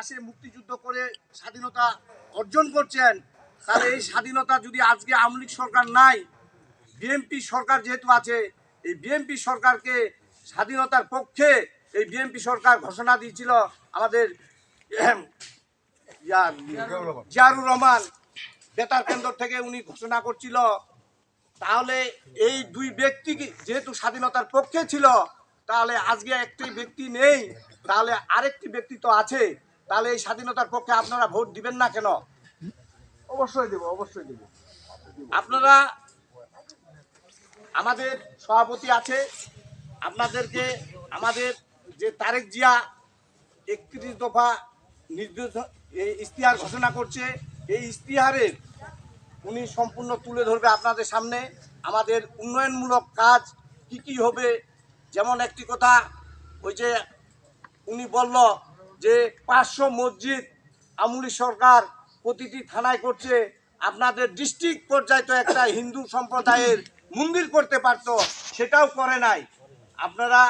আসে, মুক্তিযুদ্ধ করে স্বাধীনতা অর্জন করছেন, তাহলে এই স্বাধীনতা যদি আজকে আওয়ামী সরকার নাই বিএনপি সরকার যেহেতু আছে, এই বিএনপি সরকারকে স্বাধীনতার পক্ষে এই বিএনপি সরকার ঘোষণা দিয়েছিল আমাদের জিয়ারুর রহমান, বেতার কেন্দ্র থেকে উনি ঘোষণা করছিল। তাহলে এই দুই ব্যক্তি যেহেতু স্বাধীনতার পক্ষে ছিল, তাহলে আজকে একটি ব্যক্তি নেই, তাহলে আরেকটি ব্যক্তি তো আছে। তাহলে এই স্বাধীনতার পক্ষে আপনারা ভোট দিবেন না কেন? অবশ্যই দেবো অবশ্যই দেবো। আপনারা আমাদের সভাপতি আছে আপনাদেরকে আমাদের যে তারেক জিয়া একত্রিশ দফা নির্দেশ এই ইশতিহার ঘোষণা করছে এই ইশতিহারের উনি সম্পূর্ণ তুলে ধরবে আপনাদের সামনে। আমাদের উন্নয়নমূলক কাজ কি কি হবে? যেমন একটি কথা ওই যে উনি বলল যে পাঁচশো মসজিদ আমুলি সরকার প্রতিটি থানায় করছে, আপনাদের ডিস্ট্রিক্ট পর্যায়ে তো একটা হিন্দু সম্প্রদায়ের মন্দির করতে পারতো, সেটাও করে নাই। আপনারা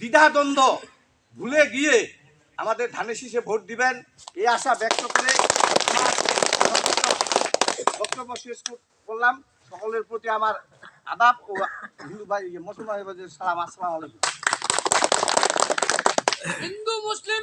দ্বিধাদ্বন্দ্ব ভুলে গিয়ে আমাদের ধানের শীষে ভোট দিবেন, এই আশা ব্যক্ত করে বক্তব্য শেষ করলাম। সকলের প্রতি আমার আদাব ও হিন্দু ভাই মুসলমান ভাইদের সালাম, আসসালামু আলাইকুম। হিন্দু, মুসলিম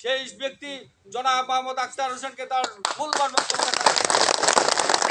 সেই ব্যক্তি জনাব মোহাম্মদ আখতার হোসেনকে তার ফুল কর্মকর্তা